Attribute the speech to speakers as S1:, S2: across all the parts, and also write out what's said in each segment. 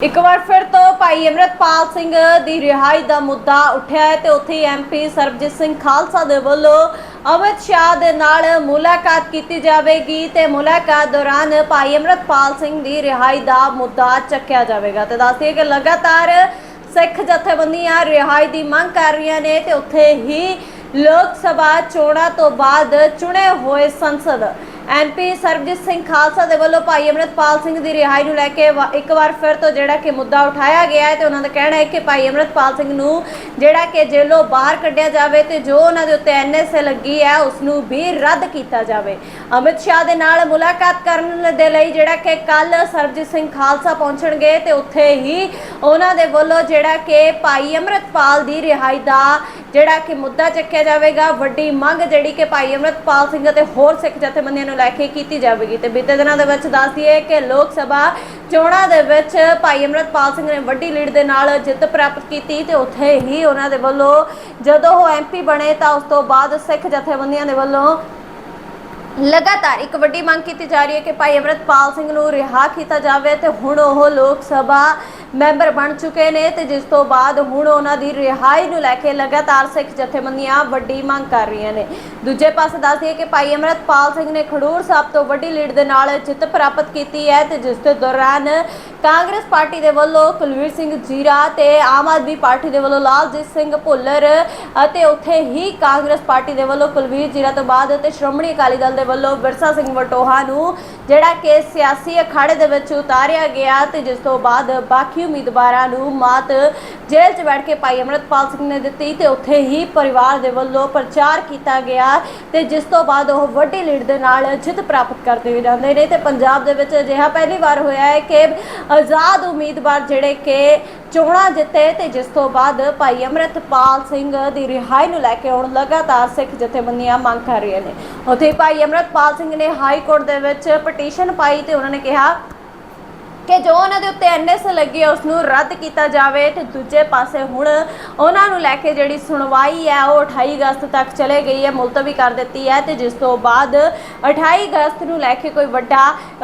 S1: ਇੱਕ ਵਾਰ ਫਿਰ ਤੋਂ ਭਾਈ ਅਮਰਤਪਾਲ ਸਿੰਘ ਦੀ ਰਿਹਾਈ ਦਾ ਮੁੱਦਾ ਉੱਠਿਆ ਹੈ ਤੇ ਉੱਥੇ ਐਮਪੀ ਸਰਬਜੀਤ ਸਿੰਘ ਖਾਲਸਾ ਦੇ ਵੱਲੋਂ ਅਮਿਤ ਸ਼ਾਹ ਦੇ ਨਾਲ ਮੁਲਾਕਾਤ ਕੀਤੀ ਜਾਵੇਗੀ ਤੇ ਮੁਲਾਕਾਤ ਦੌਰਾਨ ਭਾਈ ਅਮਰਤਪਾਲ ਸਿੰਘ ਦੀ ਰਿਹਾਈ ਦਾ ਮੁੱਦਾ ਚੱਕਿਆ ਜਾਵੇਗਾ। ਤੇ ਦੱਸਦੇ ਕਿ ਲਗਾਤਾਰ ਸਿੱਖ ਜਥੇਬੰਦੀਆਂ ਰਿਹਾਈ ਦੀ ਮੰਗ ਕਰ ਰਹੀਆਂ ਨੇ ਤੇ ਉੱਥੇ ਹੀ ਲੋਕ ਸਭਾ ਚੋਣਾਂ ਤੋਂ ਬਾਅਦ ਚੁਣੇ ਹੋਏ ਸੰਸਦ ਐਮਪੀ ਸਰਬਜੀਤ ਸਿੰਘ ਖਾਲਸਾ ਦੇ ਵੱਲੋਂ ਭਾਈ ਅਮਰਤਪਾਲ ਸਿੰਘ ਦੀ ਰਿਹਾਈ ਨੂੰ ਲੈ ਕੇ ਵਾ- ਇੱਕ ਵਾਰ ਫਿਰ ਤੋਂ ਜਿਹੜਾ ਕਿ ਮੁੱਦਾ ਉਠਾਇਆ ਗਿਆ ਹੈ ਤੇ ਉਹਨਾਂ ਦਾ ਕਹਿਣਾ ਹੈ ਕਿ ਭਾਈ ਅਮਰਤਪਾਲ ਸਿੰਘ ਨੂੰ ਜਿਹੜਾ ਕਿ ਜੇਲੋਂ ਬਾਹਰ ਕੱਢਿਆ ਜਾਵੇ ਤੇ ਜੋ ਉਹਨਾਂ ਦੇ ਉੱਤੇ ਐਨਐਸਏ ਲੱਗੀ ਹੈ, ਉਸ ਨੂੰ ਵੀ ਰੱਦ ਕੀਤਾ ਜਾਵੇ। ਅਮਿਤ ਸ਼ਾਹ ਦੇ ਨਾਲ ਮੁਲਾਕਾਤ ਕਰਨ ਦੇ ਲਈ ਜਿਹੜਾ ਕਿ ਕੱਲ ਸਰਬਜੀਤ ਸਿੰਘ ਖਾਲਸਾ ਪਹੁੰਚਣਗੇ ਤੇ ਉੱਥੇ ਹੀ ਉਹਨਾਂ ਦੇ ਵੱਲੋਂ ਜਿਹੜਾ ਕਿ ਭਾਈ ਅਮਰਤਪਾਲ ਦੀ ਰਿਹਾਈ ਦਾ ਜਿਹੜਾ ਕਿ ਮੁੱਦਾ ਚੱਕਿਆ ਜਾਵੇਗਾ। ਵੱਡੀ ਮੰਗ ਜਿਹੜੀ ਕਿ ਭਾਈ ਅਮਰਤਪਾਲ ਸਿੰਘ ਅਤੇ ਹੋਰ ਸਿੱਖ ਜਥੇਬੰਦੀਆਂ ਨੂੰ ਲੈ ਕੇ ਕੀਤੀ ਜਾਵੇਗੀ ਤੇ ਬੀਤੇ ਦਿਨਾਂ ਦੇ ਵਿੱਚ ਦੱਸ ਦਈਏ ਕਿ ਲੋਕ ਸਭਾ ਚੋਣਾਂ ਦੇ ਵਿੱਚ ਭਾਈ ਅਮਰਤਪਾਲ ਸਿੰਘ ਨੇ ਵੱਡੀ ਲੀਡ ਦੇ ਨਾਲ ਜਿੱਤ ਪ੍ਰਾਪਤ ਕੀਤੀ ਤੇ ਉੱਥੇ ਹੀ ਉਹਨਾਂ ਦੇ ਵੱਲੋਂ ਜਦੋਂ ਉਹ ਐਮਪੀ ਬਣੇ ਤਾਂ ਉਸ ਤੋਂ ਬਾਅਦ ਸਿੱਖ ਜਥੇਬੰਦੀਆਂ ਦੇ ਵੱਲੋਂ ਲਗਾਤਾਰ ਇੱਕ ਵੱਡੀ ਮੰਗ ਕੀਤੀ ਜਾ ਰਹੀ ਹੈ ਕਿ ਭਾਈ ਅਮਰਤਪਾਲ ਸਿੰਘ ਨੂੰ ਰਿਹਾ ਕੀਤਾ ਜਾਵੇ ਤੇ ਹੁਣ ਉਹ ਲੋਕ ਸਭਾ ਮੈਂਬਰ ਬਣ ਚੁੱਕੇ ਨੇ ਤੇ ਜਿਸ ਤੋਂ ਬਾਅਦ ਹੁਣ ਉਹਨਾਂ ਦੀ ਰਿਹਾਈ ਨੂੰ ਲੈ ਕੇ ਲਗਾਤਾਰ ਸਿੱਖ ਜਥੇਬੰਦੀਆਂ ਵੱਡੀ ਮੰਗ ਕਰ ਰਹੀਆਂ ਨੇ। ਦੂਜੇ ਪਾਸੇ ਦੱਸ ਦਈਏ ਕਿ ਭਾਈ ਅਮਰਤਪਾਲ ਸਿੰਘ ਨੇ ਖਡੂਰ ਸਾਹਿਬ ਤੋਂ ਵੱਡੀ ਲੀਡ ਦੇ ਨਾਲ ਜਿੱਤ ਪ੍ਰਾਪਤ ਕੀਤੀ ਹੈ ਤੇ ਜਿਸ ਦੇ ਦੌਰਾਨ ਕਾਂਗਰਸ ਪਾਰਟੀ ਦੇ ਵੱਲੋਂ ਕੁਲਵੀਰ ਸਿੰਘ ਜੀਰਾ ਤੇ ਆਮ ਆਦਮੀ ਪਾਰਟੀ ਦੇ ਵੱਲੋਂ ਲਾਲਜੀਤ ਸਿੰਘ ਭੁੱਲਰ ਅਤੇ ਉੱਥੇ ਹੀ ਕਾਂਗਰਸ ਪਾਰਟੀ ਦੇ ਵੱਲੋਂ ਕੁਲਵੀਰ ਜੀਰਾ ਤੋਂ ਬਾਅਦ ਅਤੇ ਸ਼੍ਰੋਮਣੀ ਅਕਾਲੀ ਦਲ ਦੇ ਵੱਲੋਂ ਵਿਰਸਾ ਸਿੰਘ ਵਟੋਹਾ ਨੂੰ ਜਿਹੜਾ ਕਿ ਸਿਆਸੀ ਅਖਾੜੇ ਦੇ ਵਿੱਚ ਉਤਾਰਿਆ ਗਿਆ ਤੇ ਜਿਸ ਤੋਂ ਬਾਅਦ ਬਾਕੀ ਉਮੀਦਵਾਰਾਂ ਨੂੰ ਮਾਤ ਜੇਲ੍ਹ 'ਚ ਬੈਠ ਕੇ ਭਾਈ ਅਮਰਤਪਾਲ ਸਿੰਘ ਨੇ ਦਿੱਤੀ ਤੇ ਉੱਥੇ ਹੀ ਪਰਿਵਾਰ ਦੇ ਵੱਲੋਂ ਪ੍ਰਚਾਰ ਕੀਤਾ ਗਿਆ ਤੇ ਜਿਸ ਤੋਂ ਬਾਅਦ ਉਹ ਵੱਡੀ ਲੀਡ ਦੇ ਨਾਲ ਜਿੱਤ ਪ੍ਰਾਪਤ ਕਰਦੇ ਹੋਏ ਜਾਂਦੇ ਨੇ ਤੇ ਪੰਜਾਬ ਦੇ ਵਿੱਚ ਅਜਿਹਾ ਪਹਿਲੀ ਵਾਰ ਹੋਇਆ ਹੈ ਕਿ ਆਜ਼ਾਦ ਉਮੀਦਵਾਰ ਜਿਹੜੇ ਕਿ ਚੋਣਾਂ ਜਿੱਤੇ ਤੇ ਜਿਸ ਤੋਂ ਬਾਅਦ ਭਾਈ ਅਮਰਤਪਾਲ ਸਿੰਘ ਦੀ ਰਿਹਾਈ ਨੂੰ ਲੈ ਕੇ ਹੁਣ ਲਗਾਤਾਰ ਸਿੱਖ ਜਥੇਬੰਦੀਆਂ ਮੰਗ ਕਰ ਰਹੀਆਂ ਨੇ। ਉੱਥੇ ਭਾਈ ਅਮਰਤਪਾਲ ਸਿੰਘ ਨੇ ਹਾਈ ਕੋਰਟ ਦੇ ਵਿੱਚ ਪਟੀਸ਼ਨ ਪਾਈ ਤੇ ਉਹਨਾਂ ਨੇ ਕਿਹਾ ਕਿ ਜੋ ਉਹਨਾਂ ਦੇ ਉੱਤੇ ਐਨਐਸ ਲੱਗੀ ਹੈ ਉਸ ਨੂੰ ਰੱਦ ਕੀਤਾ ਜਾਵੇ ਤੇ ਦੂਜੇ ਪਾਸੇ ਹੁਣ ਉਹਨਾਂ ਨੂੰ ਲੈ ਕੇ ਜਿਹੜੀ ਸੁਣਵਾਈ ਹੈ, ਉਹ 28 ਅਗਸਤ ਤੱਕ ਚਲੇ ਗਈ ਹੈ, ਮੁਲਤਵੀ ਕਰ ਦਿੱਤੀ ਹੈ ਤੇ ਜਿਸ ਤੋਂ ਬਾਅਦ 28 ਅਗਸਤ ਨੂੰ ਲੈ ਕੇ ਕੋਈ ਵੱਡਾ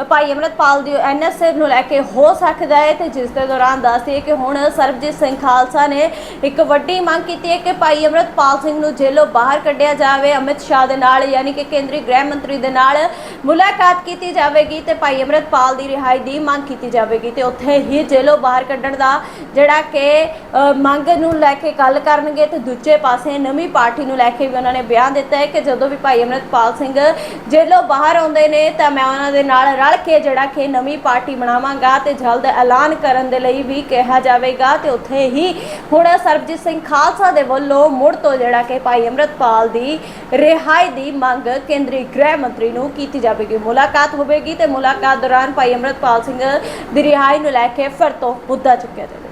S1: ਭਾਈ ਅਮਰਤਪਾਲ ਦੀ ਐਨਐਸ ਨੂੰ ਲੈ ਕੇ ਹੋ ਸਕਦਾ ਹੈ ਤੇ ਜਿਸ ਦੇ ਦੌਰਾਨ ਦੱਸਦੇ ਕਿ ਹੁਣ ਸਰਬਜੀਤ ਸਿੰਘ ਖਾਲਸਾ ਨੇ ਇੱਕ ਵੱਡੀ ਮੰਗ ਕੀਤੀ ਹੈ ਕਿ ਭਾਈ ਅਮਰਤਪਾਲ ਸਿੰਘ ਨੂੰ ਜੇਲ੍ਹੋਂ ਬਾਹਰ ਕੱਢਿਆ ਜਾਵੇ। ਅਮਿਤ ਸ਼ਾਹ ਦੇ ਨਾਲ, ਯਾਨੀ ਕਿ ਕੇਂਦਰੀ ਗ੍ਰਹਿ ਮੰਤਰੀ ਦੇ ਨਾਲ ਮੁਲਾਕਾਤ ਕੀਤੀ ਜਾਵੇਗੀ ਤੇ ਭਾਈ ਅਮਰਤਪਾਲ ਦੀ ਰਿਹਾਈ ਦੀ ਮੰਗ ਕੀਤੀ ਜਾਵੇਗੀ ਤੇ ਉੱਥੇ ਹੀ ਜੇਲ੍ਹੋਂ ਬਾਹਰ ਕੱਢਣ ਦਾ ਜਿਹੜਾ ਕਿ ਮੰਗ ਨੂੰ ਲੈ ਕੇ ਗੱਲ ਕਰਨਗੇ ਤੇ ਦੂਜੇ ਪਾਸੇ ਨਵੀਂ ਪਾਰਟੀ ਨੂੰ ਲੈ ਕੇ ਵੀ ਉਹਨਾਂ ਨੇ ਬਿਆਨ ਦਿੱਤਾ ਹੈ ਕਿ ਜਦੋਂ ਵੀ ਭਾਈ ਅਮਰਤਪਾਲ ਸਿੰਘ ਜੇਲ੍ਹੋਂ ਬਾਹਰ ਆਉਂਦੇ ਨੇ ਤਾਂ ਮੈਂ ਉਹਨਾਂ ਦੇ ਨਾਲ ਰਲ ਕੇ ਜਿਹੜਾ ਕਿ ਨਵੀਂ ਪਾਰਟੀ ਬਣਾਵਾਂਗਾ ਤੇ ਜਲਦ ਐਲਾਨ ਕਰਨ ਦੇ ਲਈ ਵੀ ਕਿਹਾ ਜਾਵੇਗਾ ਤੇ ਉੱਥੇ ਹੀ ਹੁਣ ਸਰਬਜੀਤ ਸਿੰਘ ਖਾਲਸਾ ਦੇ ਵੱਲੋਂ ਮੁੜ ਤੋਂ ਜਿਹੜਾ ਕਿ ਭਾਈ ਅਮਰਤਪਾਲ ਦੀ ਰਿਹਾਈ ਦੀ ਮੰਗ ਕੇਂਦਰੀ ਗ੍ਰਹਿ ਮੰਤਰੀ ਨੂੰ ਕੀਤੀ ਜਾਵੇ ਜਾਵੇਗੀ ਮੁਲਾਕਾਤ ਹੋਵੇਗੀ ਤੇ ਮੁਲਾਕਾਤ ਦੌਰਾਨ ਭਾਈ ਅਮਰਤਪਾਲ ਸਿੰਘ ਦੀ ਰਿਹਾਈ ਨੂੰ ਲੈ ਕੇ ਫਿਰ ਤੋਂ ਮੁੱਦਾ ਚੁੱਕਿਆ ਜਾਵੇਗਾ।